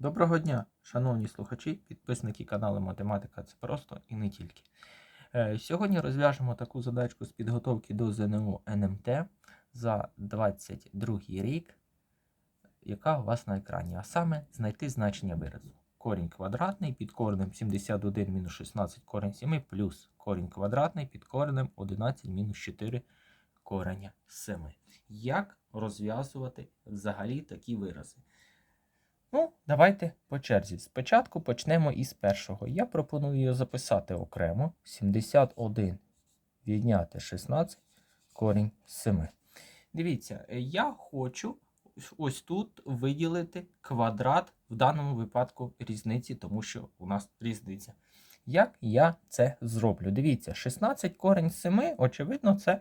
Доброго дня, шановні слухачі, підписники каналу Математика це просто і не тільки. Е, Сьогодні розв'яжемо таку задачку з підготовки до ЗНО НМТ за 22 рік, яка у вас на екрані, а саме знайти значення виразу. Корінь квадратний під коренем 71 мінус 16 корінь 7 плюс корінь квадратний під коренем 11 мінус 4 кореня 7. Як розв'язувати взагалі такі вирази? Ну, давайте по черзі. Спочатку почнемо із першого. Я пропоную його записати окремо. 71 відняти 16 корінь 7. Дивіться, я хочу ось тут виділити квадрат, в даному випадку різниці, тому що у нас різниця. Як я це зроблю? Дивіться, 16 корінь 7, очевидно, це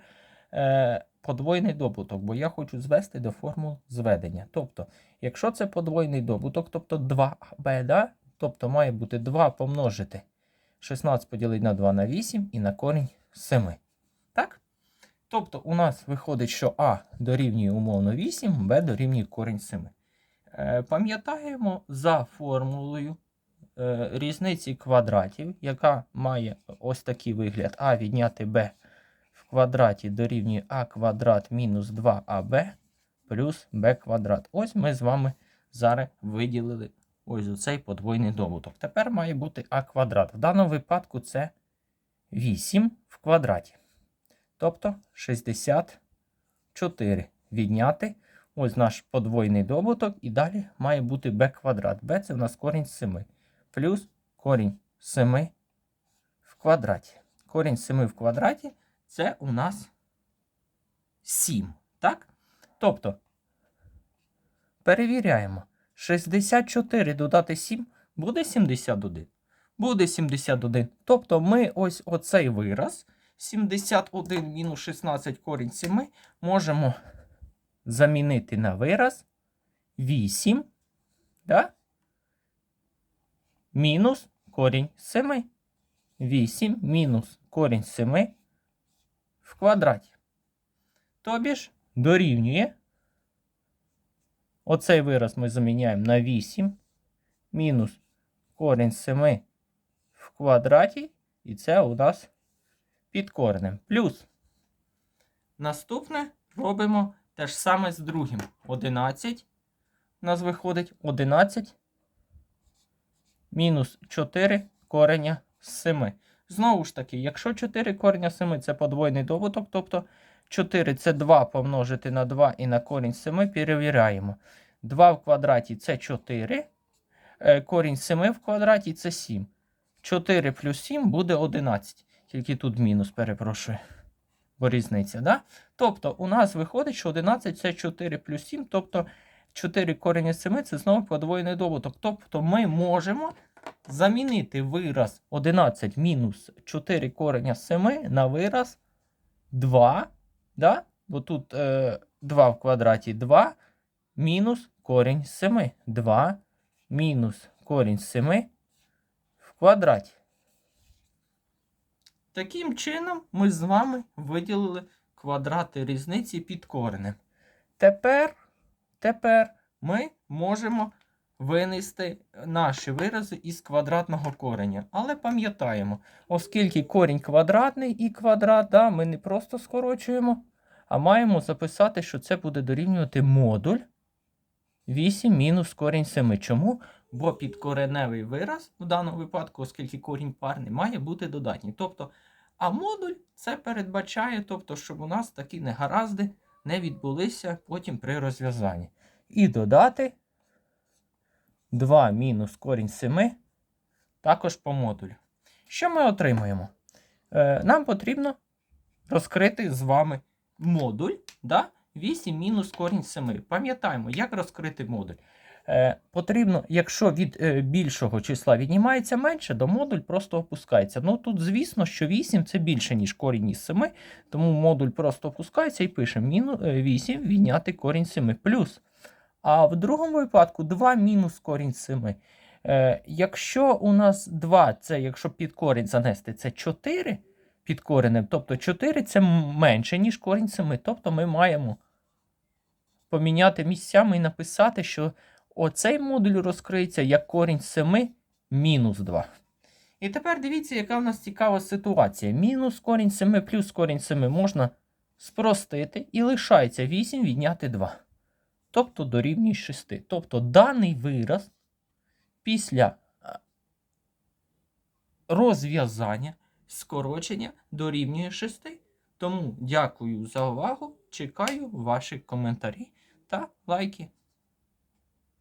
е, подвойний добуток, бо я хочу звести до формул зведення. Тобто, якщо це подвойний добуток, тобто 2b, да? тобто має бути 2 помножити 16 поділити на 2 на 8 і на корінь 7. Так? Тобто у нас виходить, що А дорівнює умовно 8, Б дорівнює корінь 7. Е, пам'ятаємо за формулою е, різниці квадратів, яка має ось такий вигляд А відняти Б квадраті дорівнює А квадрат мінус 2АБ плюс Б квадрат. Ось ми з вами зараз виділили ось оцей подвойний добуток. Тепер має бути А квадрат. В даному випадку це 8 в квадраті. Тобто 64 відняти. Ось наш подвойний добуток, і далі має бути b квадрат. b це в нас корінь з 7. Плюс корінь 7 в квадраті. Корінь 7 в квадраті це у нас 7. Так? Тобто, перевіряємо. 64 додати 7 буде 71. Буде 71. Тобто ми ось оцей вираз 71 мінус 16 корінь 7 можемо замінити на вираз 8 да? мінус корінь 7. 8 мінус корінь 7 в квадраті. Тобі ж дорівнює. Оцей вираз ми заміняємо на 8 мінус корінь 7 в квадраті, і це у нас під коренем. Плюс. Наступне робимо те ж саме з другим. 11. У нас виходить 11 мінус 4 кореня з 7. Знову ж таки, якщо 4 кореня 7 це подвойний добуток, тобто 4 це 2 помножити на 2 і на корінь 7, перевіряємо. 2 в квадраті це 4. е, Корінь 7 в квадраті це 7. 4 плюс 7 буде 11. Тільки тут мінус, перепрошую. Бо різниця, да? Тобто, у нас виходить, що 11 це 4 плюс 7, тобто 4 коріння з 7 це знову подвоєний добуток. Тобто ми можемо замінити вираз 11 мінус 4 кореня з 7 на вираз 2. Да? Бо тут е, 2 в квадраті 2 мінус корінь з 7. 2 мінус корінь з 7 в квадраті. Таким чином, ми з вами виділили квадрати різниці під коренем. Тепер, тепер ми можемо винести наші вирази із квадратного кореня. Але пам'ятаємо, оскільки корінь квадратний і квадрат, да, ми не просто скорочуємо, а маємо записати, що це буде дорівнювати модуль 8 мінус корінь 7. Чому? Бо підкореневий вираз в даному випадку, оскільки корінь парний, має бути додатній. Тобто, а модуль це передбачає, тобто, щоб у нас такі негаразди не відбулися потім при розв'язанні. І додати 2 мінус корінь 7 також по модулю. Що ми отримуємо? Е, нам потрібно розкрити з вами модуль да? 8 мінус корінь 7. Пам'ятаємо, як розкрити модуль. Е, потрібно, якщо від е, більшого числа віднімається менше, то модуль просто опускається. Ну тут, звісно, що 8 це більше, ніж корінь із 7, тому модуль просто опускається і мінус 8 відняти корінь 7 плюс. А в другому випадку 2 мінус корінь 7. Е, якщо у нас 2, це якщо під корінь занести, це 4 під коренем, тобто 4 це менше, ніж корінь 7. Тобто ми маємо поміняти місцями і написати, що оцей модуль розкриється як корінь 7 мінус 2. І тепер дивіться, яка в нас цікава ситуація. Мінус корінь 7 плюс корінь 7 можна спростити і лишається 8 відняти 2. Тобто дорівнює 6. Тобто даний вираз після е, розв'язання скорочення дорівнює 6. Тому дякую за увагу. Чекаю ваші коментарі та лайки.